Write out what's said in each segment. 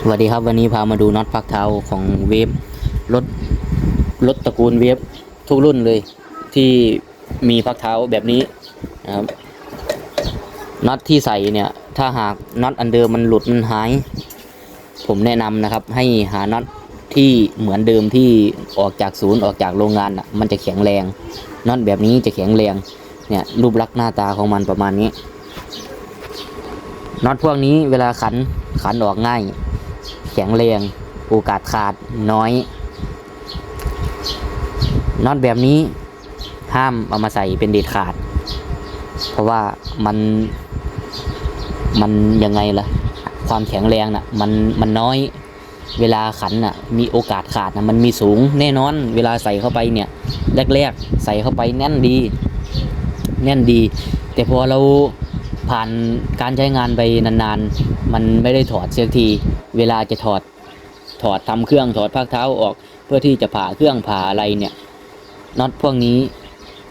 สวัสดีครับวันนี้พามาดูน็อตพักเท้าของเวฟรถรถตระกูลเวฟทุกรุ่นเลยที่มีพักเท้าแบบนี้นะครับน็อตที่ใส่เนี่ย ถ้าหากน็อตอันเดิมมันหลุดมันหาย ผมแนะนำนะครับ ให้หาน็อตที่เหมือนเดิมที่ออกจากศูนย์ออกจากโรงงานอะมันจะแข็งแรงน็อตแบบนี้จะแข็งแรงเนี่ยรูปลักษณ์หน้าตาของมันประมาณนี้น็อตพวกนี้เวลาขันขันออกง่าย ข็งแรง โอกาสขาดน้อยน็อตแบบนี้ห้ามเอามาใส่เป็นเด็ดขาด เพราะว่ามันมันยังไงล่ะ ความแข็งแรงน่ะมันมันน้อยเวลาขันน่ะ มีโอกาสขาดนะมันมีสูงแน่นอน เวลาใส่เข้าไปเนี่ยแรกๆใส่เข้าไปแน่นดี แน่นดี แต่พอเรา ผ่านการใช้งานไปนานๆ มันไม่ได้ถอดเสียที เวลาจะถอดถอดทำเครื่องถอดพักเท้าออก เพื่อที่จะผ่าเครื่องผ่าอะไรเนี่ยน็อตพวกนี้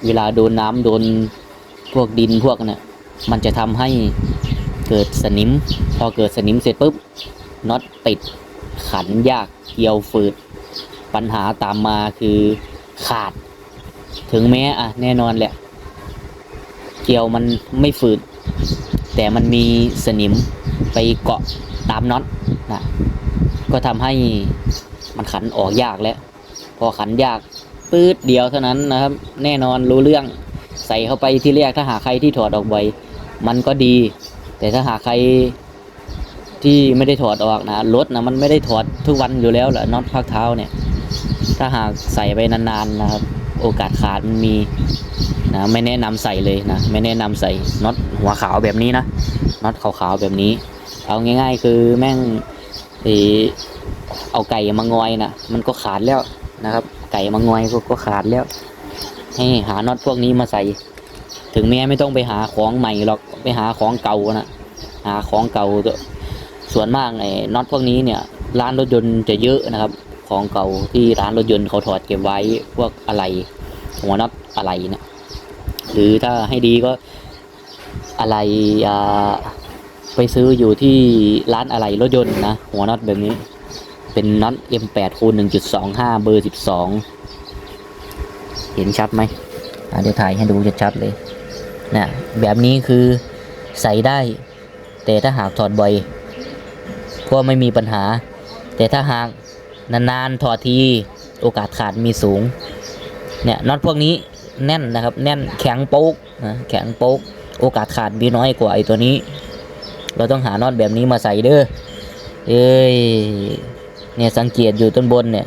เวลาโดนน้ำโดนพวกดินพวกเนี่ยมันจะทำให้เกิดสนิม พอเกิดสนิมเสร็จปุ๊บน็อตติดขันยากเกี่ยวฝืด ปัญหาตามมาคือขาด ถึงแม้อะแน่นอนแหละ เกี่ยวมันไม่ฝืด แต่มันมีสนิมไปเกาะตามน็อตนะก็ทำให้มันขันออกยากแล้ว พอขันยากปื๊ดเดียวเท่านั้นนะครับ แน่นอนรู้เรื่องใส่เข้าไปที่แรกถ้าหาใครที่ถอดออกบ่อยมันก็ดี แต่ถ้าหาใครที่ไม่ได้ถอดออกนะรถนะมันไม่ได้ถอดทุกวันอยู่แล้วแหละน็อตพักเท้าเนี่ย ถ้าหากใส่ไปนานๆนะครับ โอกาสขาดมันมีนะไม่แนะนำใส่เลยนะไม่แนะนำใส่น็อตหัวขาวแบบนี้นะน็อตขาวๆแบบนี้ เอาง่าย ๆ คือแม่งเอเอาไก่มางอยนะมันก็ขาดแล้วนะครับ ไก่มางอยก็ก็ขาดแล้ว ให้หาน็อตพวกนี้มาใส่ ถึงแม้ไม่ต้องไปหาของใหม่หรอกไปหาของเก่านะหาของเก่าส่วนมากไอ้น็อตพวกนี้เนี่ยร้านรถยนต์จะเยอะนะครับ ของเก่าที่ร้านรถยนต์เขาถอดเก็บไว้พวกอะไรหัวน็อตอะไรเนี่ยหรือถ้าให้ดีก็อะไรไปซื้ออยู่ที่ร้านอะไรรถยนต์นะหัวน็อตแบบนี้ เป็นน็อต M8 คูณ1.25 เบอร์ 12 เห็นชัดไหมเดี๋ยวถ่ายให้ดูชัดๆเลยนะแบบนี้คือใส่ได้ แต่ถ้าหากถอดบ่อยก็ไม่มีปัญหา แต่ถ้าหาก นานๆถอดทีโอกาสขาดมีสูง เนี่ยน็อตพวกนี้แน่นนะครับ แน่นแข็งโป๊กนะแข็งโป๊กโอกาสขาดมีน้อยกว่าไอ้ตัวนี้ เราต้องหาน็อตแบบนี้มาใส่เด้อเอ้ยเนี่ยสังเกตอยู่ต้นบนเนี่ย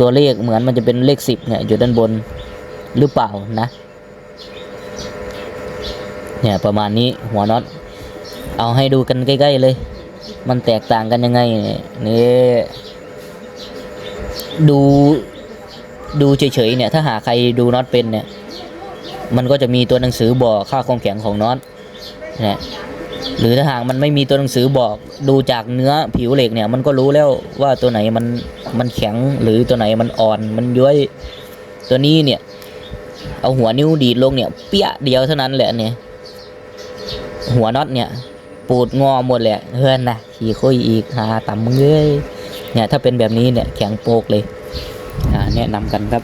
ตัวเลขเหมือนมันจะเป็นเลขสิบเนี่ยอยู่ด้านบนหรือเปล่านะ เนี่ยประมาณนี้หัวน็อต เอาให้ดูกันใกล้ ๆ เลย มันแตกต่างกันยังไงเนี่ยนี่ ดูดูเฉยๆเนี่ย ถ้าหาใครดูน็อตเป็นเนี่ย มันก็จะมีตัวหนังสือบอกค่าความแข็งของน็อตนะหรือถ้าหากมันไม่มีตัวหนังสือบอกดูจากเนื้อผิวเหล็กเนี่ย มันก็รู้แล้วว่าตัวไหนมันมันแข็งหรือตัวไหนมันอ่อน มันย้วยตัวนี้เนี่ย เอาหัวนิ้วดีดลงเนี่ย เปี้ยเดียวเท่านั้นแหละเนี่ย หัวน็อตเนี่ย ปูดงอหมดแหละเฮือนนะขี่คุยอีกหาต่ำมึงเอ้ย เนี่ยถ้าเป็นแบบนี้เนี่ยแข็งโปกเลยแนะนำกันครับ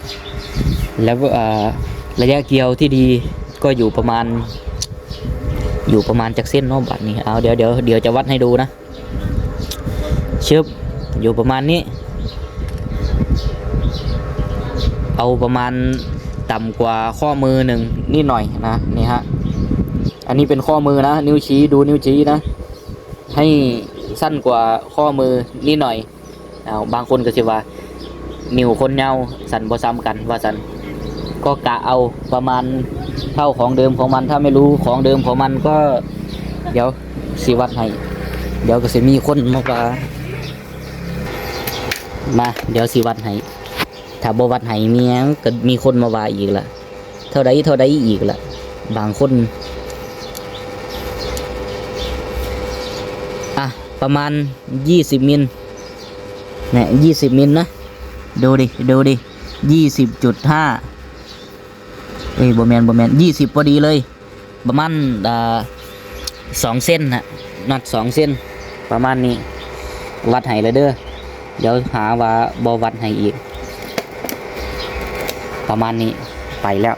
แล้วระยะเกี่ยวที่ดีก็อยู่ประมาณ อยู่ประมาณจากเส้นเนอกบัตรนี่เอาเดี๋ยวเดี๋ยวเดี๋ยวจะวัดให้ดูนะชึบอยู่ประมาณนี้ เอาประมาณต่ำกว่าข้อมือหนึ่งนิดหน่อยนะนี่ฮะอันนี้เป็นข้อมือนะ นิ้วชี้ดูนิ้วชี้นะ ให้สั้นกว่าข้อมือนิดหน่อย เอาบางคนก็จะว่า นิ้วคนเงาสันบ่ซ้ำกันว่าสันก็กะเอาประมาณเท่าของเดิมของมัน ถ้าไม่รู้ของเดิมของมันก็ เดี๋ยวสิวัดให้ เดี๋ยวก็จะมีคนมาว่ามา เดี๋ยวสิวัดให้ถ้าบวัดให้เมียก็มีคนมาว่าอีกละเท่าใดเท่าใดอีกละบางคนอะประมาณยี่สิบมิล เนี่ยยี่สิบมิลนะ ดูดิ ดูดิยี่สิบจุดห้าเอ้ยบแมนบแมนยี่สิบพอดีเลย ประมาณสองเส้นนะน็อตสองเส้น ประมาณนี้ วัดให้แล้วเด้อ เดี๋ยวหาว่าบวัดให้อีก ประมาณนี้ไปแล้ว